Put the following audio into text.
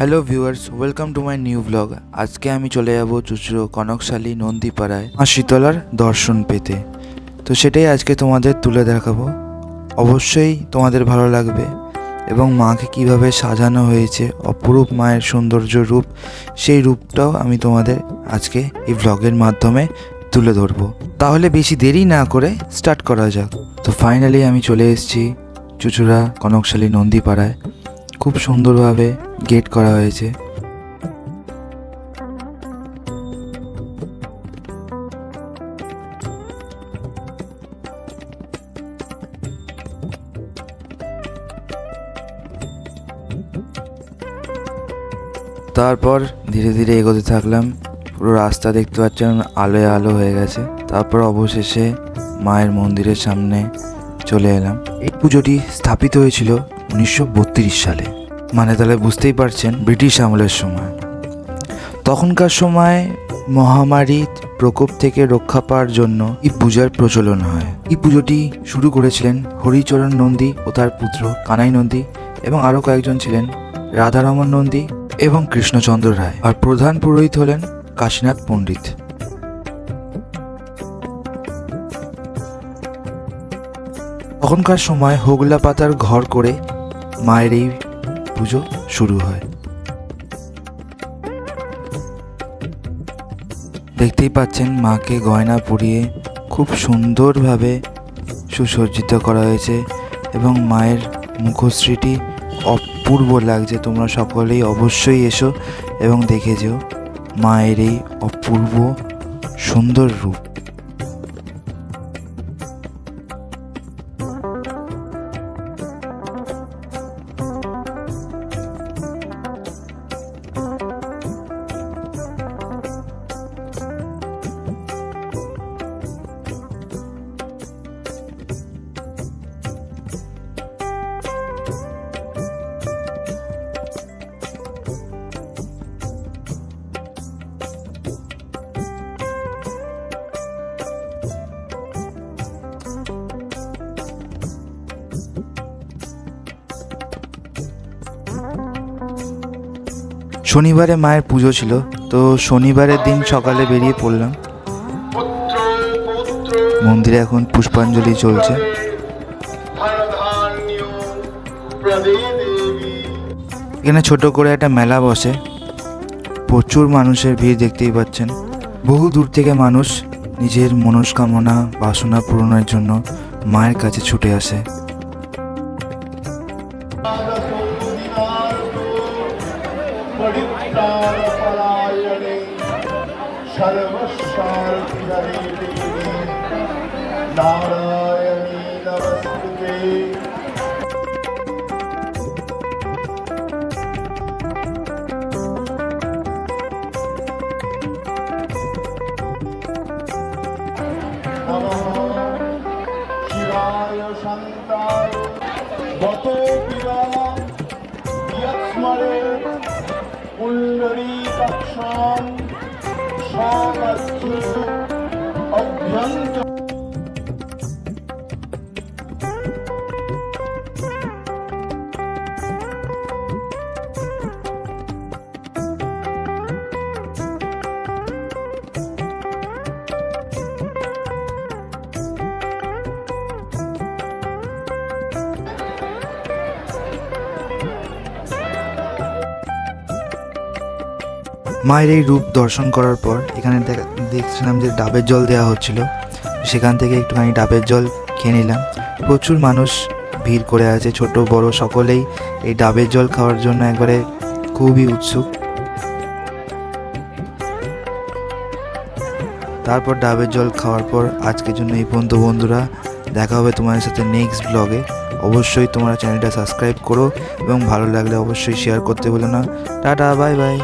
Hello viewers welcome to my new blog আজকে আমি চলে যাব চুচুড়ো কনকশালী নন্দীপাড়ায় মা শীতলার দর্শন পেতে। তো সেটাই আজকে তোমাদের তুলে দেখাবো। অবশ্যই তোমাদের ভালো লাগবে এবং মাকে কীভাবে সাজানো হয়েছে অপরূপ মায়ের সৌন্দর্য রূপ, সেই রূপটাও আমি তোমাদের আজকে এই ব্লগের মাধ্যমে তুলে ধরবো। তাহলে বেশি দেরি না করে স্টার্ট করা যাক। তো ফাইনালি আমি চলে এসেছি চুচুড়া কনকশালী নন্দীপাড়ায়। খুব সুন্দরভাবে গেট করা হয়েছে। তারপর ধীরে ধীরে এগোতে থাকলাম। পুরো রাস্তা দেখতে পাচ্ছেন আলোয় আলো হয়ে গেছে। তারপর অবশেষে মায়ের মন্দিরের সামনে চলে এলাম। এই পুজোটি স্থাপিত হয়েছিল উনিশশো বত্রিশ সালে। মানে তাহলে বুঝতেই পারছেন, ব্রিটিশ আমলের সময়। তখনকার সময় মহামারী প্রকোপ থেকে রক্ষা পাওয়ার জন্য এই পূজার প্রচলন হয়। এই পুজোটি শুরু করেছিলেন হরিচরণ নন্দী ও তার পুত্র কানাই নন্দী এবং আরও কয়েকজন ছিলেন রাধারমন নন্দী এবং কৃষ্ণচন্দ্র রায়। আর প্রধান পুরোহিত হলেন কাশীনাথ পণ্ডিত। তখনকার সময় হোগলা পাতার ঘর করে মায়ের এই পুজো শুরু হয়। দেখতেই পাচ্ছেন মাকে গয়না পরিয়ে খুব সুন্দরভাবে সুসজ্জিত করা হয়েছে এবং মায়ের মুখশ্রীটি অপূর্ব লাগছে। তোমরা সকলেই অবশ্যই এসো এবং দেখে যেও, মায়ের এই অপূর্ব সুন্দর রূপ। শনিবারে মায়ের পুজো ছিল, তো শনিবারের দিন সকালে বেরিয়ে পড়লাম। মন্দিরে এখন পুষ্পাঞ্জলি চলছে। এখানে ছোট করে একটা মেলা বসে। প্রচুর মানুষের ভিড় দেখতেই পাচ্ছেন। বহু দূর থেকে মানুষ নিজের মনস্কামনা, বাসনা পূরণের জন্য মায়ের কাছে ছুটে আসে। परित्राणपरायणे सर्वस्वार्थिहरे नारायणी नमस्ते नमः शिवाय शान्ताय Under Schramm, Schramm, Schramm, Schramm, Schramm, Schramm, মায়ের এই রূপ দর্শন করার পর এখানে দেখা- দেখছিলাম যে ডাবের জল দেওয়া হচ্ছিল। সেখান থেকে একটুখানি ডাবের জল খেয়ে নিলাম। প্রচুর মানুষ ভিড় করে আছে, ছোট, বড়, সকলেই এই ডাবের জল খাওয়ার জন্য একবারে খুবই উৎসুক। তারপর ডাবের জল খাওয়ার পর আজকের জন্য এই পর্যন্ত বন্ধুরা, দেখা হবে তোমাদের সাথে নেক্সট ব্লগে অবশ্যই তোমরা চ্যানেলটা সাবস্ক্রাইব করো এবং ভালো লাগলে অবশ্যই শেয়ার করতে ভুলো না। Tata bye bye